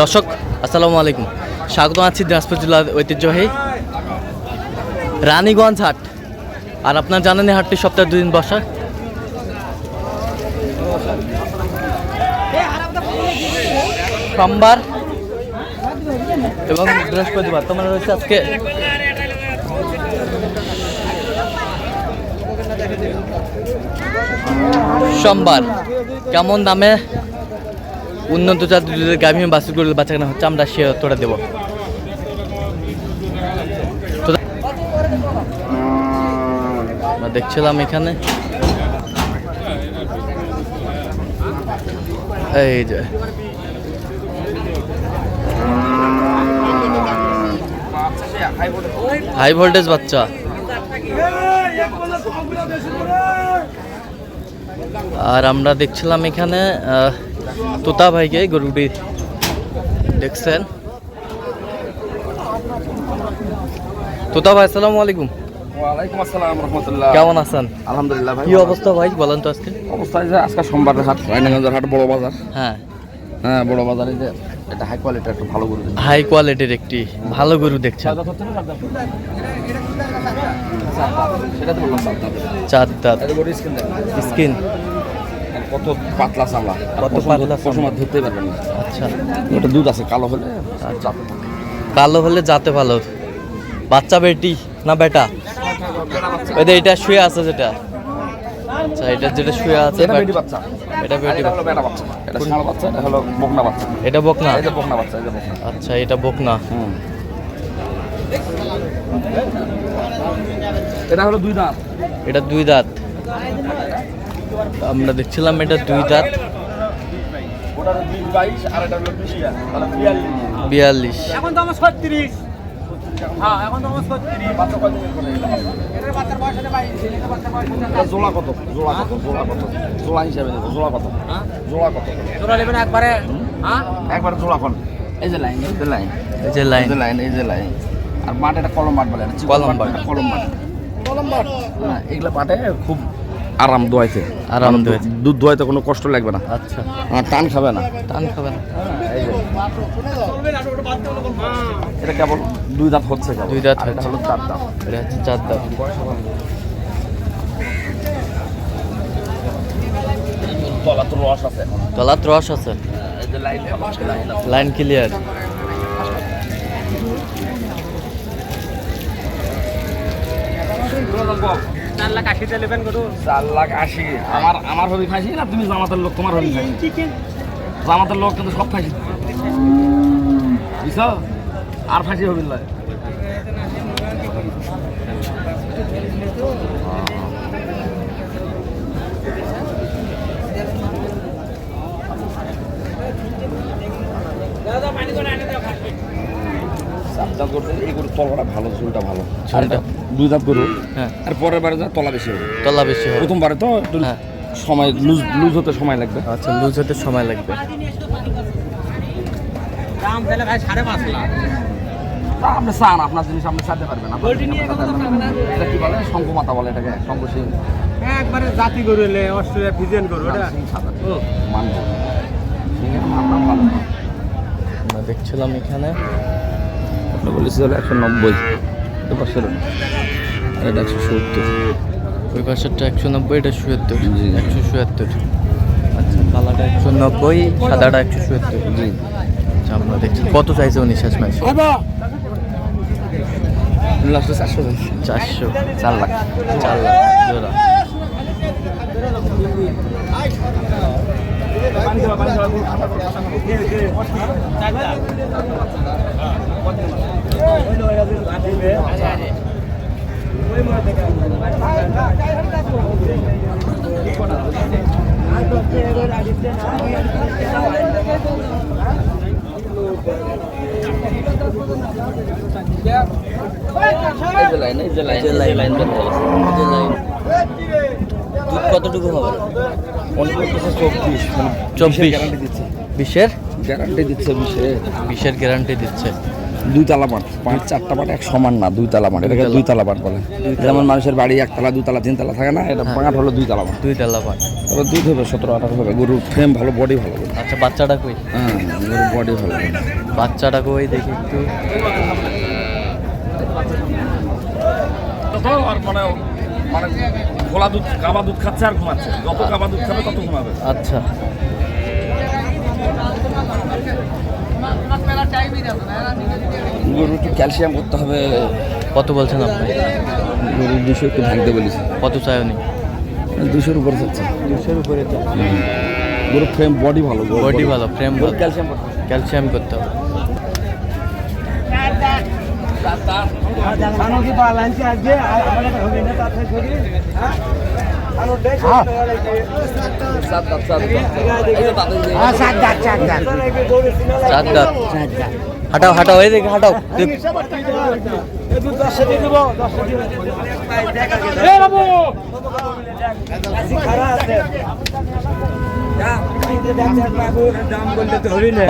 দর্শক, আসসালামু আলাইকুম। স্বাগত আছি দিনাজপুর জেলার ঐতিহ্যবাহী রানীগঞ্জ হাট। আর আপনার জানেন হাটটি সপ্তাহে দুদিন বসা। সোমবার এবং বৃহস্পতিবার। তোমার রয়েছে আজকে সোমবার। কেমন দামে উন্নত জাতের গাভী বাছুরগুলো বাচ্চা কেনা হচ্ছে, আমরা সে তোরা দেবো। দেখছিলাম এখানে। এই যে। হাই ভোল্টেজ বাচ্চা। আর আমরা দেখছিলাম এখানে তোতা ভাইকে গরুটি দেখছেন। তোতা ভাই আসসালামু আলাইকুম। ওয়ালাইকুম আসসালাম রহমতুল্লাহ। কেমন আছেন? আলহামদুলিল্লাহ ভাই কি অবস্থা ভাই বলেন তো আজকে। অবস্থা যে আজকে সোমবারের হাট রায়নাগঞ্জের হাট বড় বাজার। হ্যাঁ। হ্যাঁ বড় বাজারে যে এটা হাই একটু ভালো করে হাই কোয়ালিটির একটি ভালো গরু দেখছেন। চার দাঁত স্কিন কত পাতলা চামড়া কত পাতলা পশম। আর পারবেন না। আচ্ছা। ওটা দুধ আছে কালো হলে আচ্ছা। কালো হলে যাতে ভালো। বাচ্চা বেটি না বেটা? ওই এটা শুয়ে আছে যেটা। আচ্ছা এটা যেটা শুয়ে আছে এটা বেটি বাচ্চা। এটা বেটি হলো বেটা বাচ্চা। এটা ষাঁড় বাচ্চা এটা হলো বকনা বাচ্চা। এটা বকনা? এই বকনা বাচ্চা এই বকনা। আচ্ছা এটা বকনা। হুম। এটা হলো দুই দাঁত। এটা দুই দাঁত। আমরা দেখছিলাম এটা দুই দাঁত। বিয়াল্লিশ। বিয়াল্লিশ এখন তো আমার ছত্রিশ। হ্যাঁ জোড়া কত? জোড়া কত? জোড়া কত? জোড়া হিসাবে জোড়া কত? জোড়া কত? তোরা নেবেন একবারে হ্যাঁ? একবার জোড়া কোন। এই যে লাইন এই যে লাইন। এই যে এই লাইন যে লাইন এই যে লাইন। আর মাঠ এটা কলম মাঠ বলে কলম মাঠ। কলম মাঠ কলম মাঠ এগুলা পাটে খুব আরাম দোয়াইতে আরাম দোয়াইতে। দুধ দোয়াইতে কোনো কষ্ট লাগবে না আচ্ছা আর টান খাবে না টান খাবে না। এটা কেবল দুই দাঁত হচ্ছে। দুই দাঁত হচ্ছে। হলো চার দাঁত এটা হচ্ছে চার দাঁত তলা তো রস আছে তলাত রস আছে লাইন লাইন আছে। লাইন ক্লিয়ার চার লাখ আশি নেবেন গরু। চার লাখ আশি। আমার আমার হবি ফাঁসি না তুমি জামাতের লোক তোমার হবি ফাঁসি জামাতের লোক কিন্তু সব ফাঁসি বুঝছ? আর ফাঁসি হবি না। করতে এই গরুর তলাটা ভালো ঝুলটা ভালো। এটা দুই দাঁত গরু। হ্যাঁ। আর পরের বারে যা তলা বেশি হবে। তলা বেশি হবে। প্রথমবারে তো একটু হ্যাঁ। সময় লুজ লুজ হতে সময় লাগবে। আচ্ছা লুজ হতে সময় লাগবে। দাম তাহলে ভাই সাড়ে পাঁচ লাখ। তা আপনি চান আপনার জিনিস আপনি পারবেন এটা কি বলে? শঙ্কু মাতা বলে এটাকে শঙ্কু সিং। একবারে জাতি গরু এলে অস্ট্রেলিয়া গরু আমরা দেখছিলাম এখানে। আপনি একশো নব্বই। পাঁচশো এটা একশো সত্তর। ওই পাশেরটা একশো নব্বই এটা চুয়াত্তর জি। একশো চুয়াত্তর আচ্ছা কালাটা একশো নব্বই সাদাটা একশো চুয়াত্তর জি। আচ্ছা আমরা দেখছি কত চাইছে উনি শেষ মাস লাস্টে চারশো। চারশো। চার লাখ। চার লাখ। জোড়া। দুধ কতটুকু হবে? অনেক চব্বিশ মানে চব্বিশ। গ্যারান্টি দিচ্ছে। বিশের? গ্যারান্টি দিচ্ছে বিশে বিশের গ্যারান্টি দিচ্ছে। দুই তালা পাট পাঁচ চারটা পাট এক সমান না দুই তালা পাট এটাকে দুই তালা পাট বলে। যেমন মানুষের বাড়ি একতলা দুতলা তিনতলা থাকে না এটা পাঁট হলো দুই তালা পাট দুই তেলা পান তবে দুধ হবে সতেরো আঠারো হবে গরুর ফ্রেম ভালো বডি ভালো আচ্ছা বাচ্চাটা কই? হ্যাঁ বডি ভালো বাচ্চাটা কই দেখি একটু। আর মানে মানে খোলা দুধ কাবা দুধ খাচ্ছে আর ঘুমাচ্ছে। যত কাবা দুধ খাবে তত ঘুমাবে। আচ্ছা। গরু একটু ক্যালসিয়াম করতে হবে। কত বলছেন আপনি? গরু দুশো একটু ভাঙতে বলেছি। কত চাইনি দুশোর উপরে যাচ্ছে দুশোর উপরে তো। গরু ফ্রেম বডি ভালো বডি ভালো ফ্রেম ভালো। ক্যালসিয়াম ক্যালসিয়াম করতে হবে। আজকে? আমাদের হবে না হ্যাঁ? দাঁত হাঁটাও হাটাও এই দেখে হাঁটাও। দেখ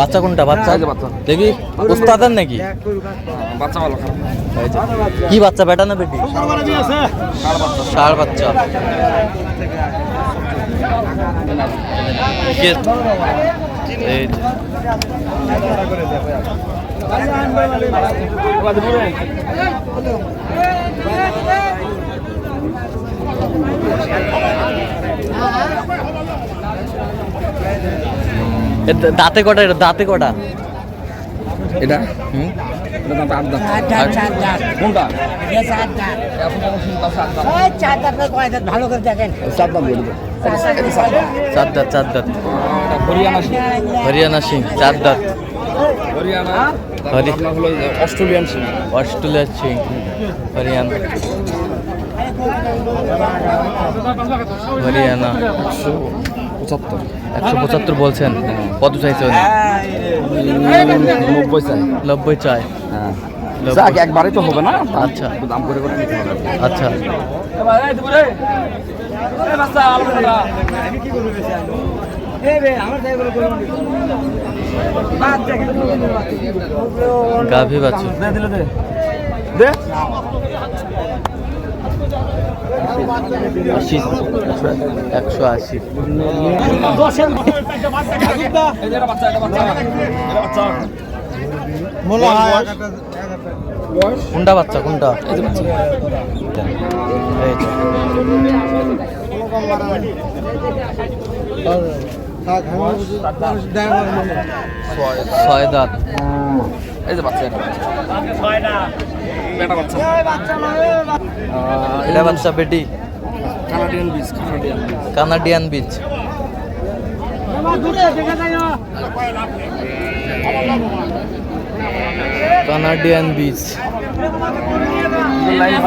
বাচ্চা কোনটা? বাচ্চা? দেখি। উস্তাদার নাকি? বাচ্চা ভালো। কি বাচ্চা বেটা না বেটি? ষাড় বাচ্চা। দাঁতে কটা এটা দাঁতে কটা? এটা হুম? হরিয়ানা সিং। চার দাঁত। হরিয়ানা হরি- আপনার হলো অস্ট্রেলিয়ান সিং। অস্ট্রেলিয়ার সিং হরিয়ানা। হরিয়ানা। একশো পঁচাত্তর। একশো পঁচাত্তর বলছেন কত চাইছে উনি নব্বই চাই। নব্বই চাই। হ্যাঁ। যাক একবারই তো হবে না। আচ্ছা। দাম করে করে নিতে হবে। আচ্ছা। গাভী বাছুর। দে। আশি একশো আশি। বাচ্চা কোনটা বাচ্চা কোনটা? এই যে। বাচ্চা ছয় দাঁত। এই যে বাচ্চা। এটা বেটা বাচ্চা। এটা বাচ্চা বেটি। কানাডিয়ান বীজ কানাডিয়ান কানাডিয়ান বীজ কানাডিয়ান বীজ লাইন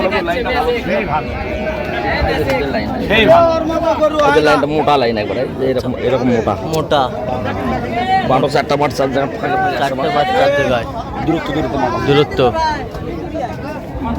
লাইনটা মোটা লাইন একবারে এরকম এরকম মোটা। মোটা। বারো চারটা বাট চার জায়গা একটা বাট। জায়গায় দূরত্ব দূরত্ব দূরত্ব না, গরু ইয়া ভালো, তলার ইয়া ভালো। তলার মান ভালো আছে।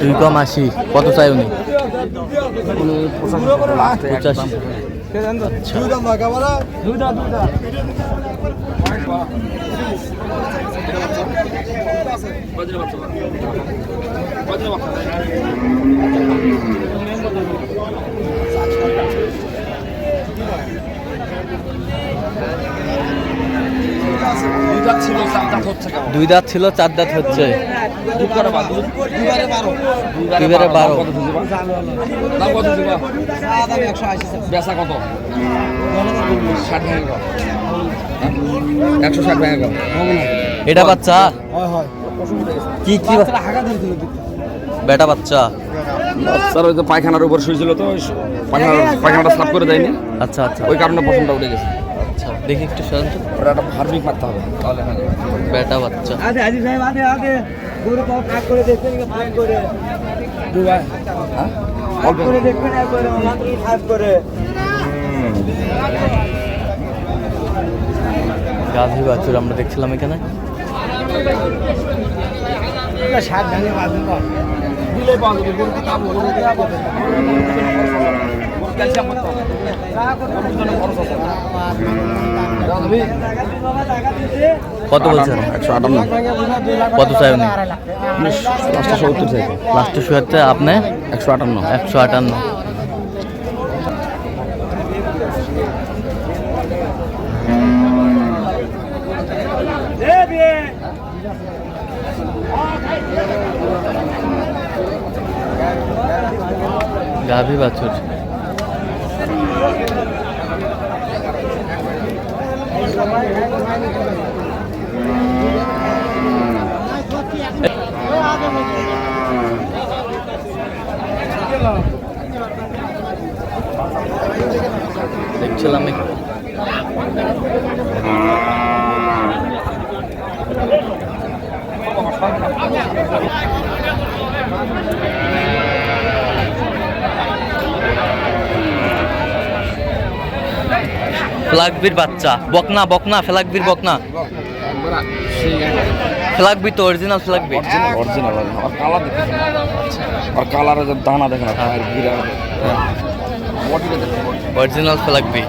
দুই কম আশি। কত চাই উনি পঁচাশি টাকা last এ একদম। পঁচাশি বাজরে বাচ্চা বা। বাজরে বাচ্চা। দুই দাঁত ছিল, চার দাঁত হচ্ছে কেমন? দুই দাঁত ছিল চার দাঁত হচ্ছে দুধ করে বা, দুধ? দুইবারে দুইবারে বারো। দাম কত দিবা? দাম কত দিবা? বেচা কত? ষাট ভেঙে কও। হ্যাঁ? একশো ষাট ভেঙে। এটা বাচ্চা কি কি বা- বেটা বাচ্চা স্যার ওই তো পায়খানার উপর শুয়েছিল তো ওই পায়খানা পায়খানাটা সাফ করে দেয়নি আচ্ছা আচ্ছা ওই কারণে পশমটা উঠে গেছে দেখি একটু শান্ত। ওটা একটা হার্বিক মারতে হবে। তাহলে হয়ে। বেটা বাচ্চা। আদে আজি সাহেব আদে আদে। গরু ভাগ করে দেখবেন কি ভাগ করে? হ্যাঁ? ভাগ করে দেখবেন একবারে মাত্র ভাগ করে। গাভী বাছুর আমরা দেখছিলাম এখানে। সাবধানে বাঁধুন দিলে পাওয়া যাবে গরু। গরু ক্যালসিয়াম করতে হবে। কত বলছেন? একশো আটান্ন। কত চাই উনি পাঁচশো সত্তর চাইছে। লাস্টে শুয়াতে আপনি? একশো আটান্ন। একশো আটান্ন। গাভী বাছুর দেখছিলাম একটু ফ্লাগবির বাচ্চা। বকনা বকনা ফ্লাগবির বকনা। ফ্লাগবি তো অরিজিনাল ফ্লাগবি। অরিজিনাল আর কালার দেখে আর কালারের দানা দেখেন আর দেখেন অরিজিনাল ফ্লাগবি।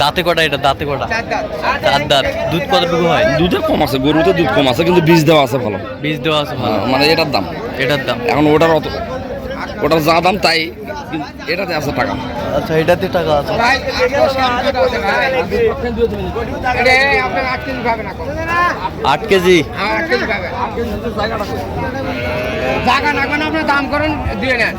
দাঁতে কটা এটা দাঁতে কটা? চার দাঁত। দুধ কতটুকু হয়? দুধের কম আছে গরুতে দুধ কম আছে কিন্তু বীজ দেওয়া আছে ভালো। বীজ দেওয়া আছে ভালো। মানে এটার দাম। এটার দাম। এখন ওটার অত ওটার যা দাম তাই এটাতে আছে টাকা। আচ্ছা এটাতে টাকা আছে। আট কেজি জায়গা লাগবে না আপনার দাম করেন দিয়ে নেন।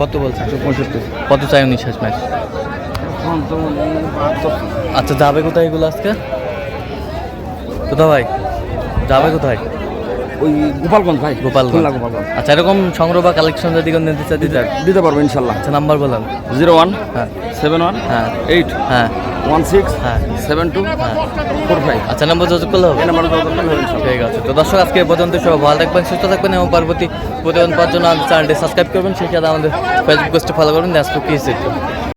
কত বলছে পঁয়ষট্টি কত চাই উনি শেষ ম্যাচ আচ্ছা যাবে কোথায় এগুলো আজকে? কোথা ভাই? যাবে কোথায়? ওই গোপালগঞ্জ ভাই গোপালগঞ্জ। গোপালগঞ্জ। আচ্ছা এরকম সংগ্রহ বা কালেকশন যদি নিতে চাই দিতে দিতে পারব ইনশাল্লাহ। আচ্ছা নাম্বার বলেন। জিরো ওয়ান হ্যাঁ। সেভেন ওয়ান হ্যাঁ। এইট। হ্যাঁ। ওয়ান সিক্স হ্যাঁ। সেভেন টু হ্যাঁ ফোর ফাইভ আচ্ছা নাম্বার যোগাযোগ করলে হবে। এই নাম্বারে যোগাযোগ করলে হবে ইনশাল্লাহ। ঠিক আছে। তো দর্শক আজকে এ পর্যন্ত সবাই ভালো থাকবেন সুস্থ থাকবেন এবং পরবর্তী প্রতিবেদন পাওয়ার জন্য আমাদের চ্যানেলটি সাবস্ক্রাইব করবেন। সেই সাথে আমাদের ফেসবুক পেজটি ফলো করবেন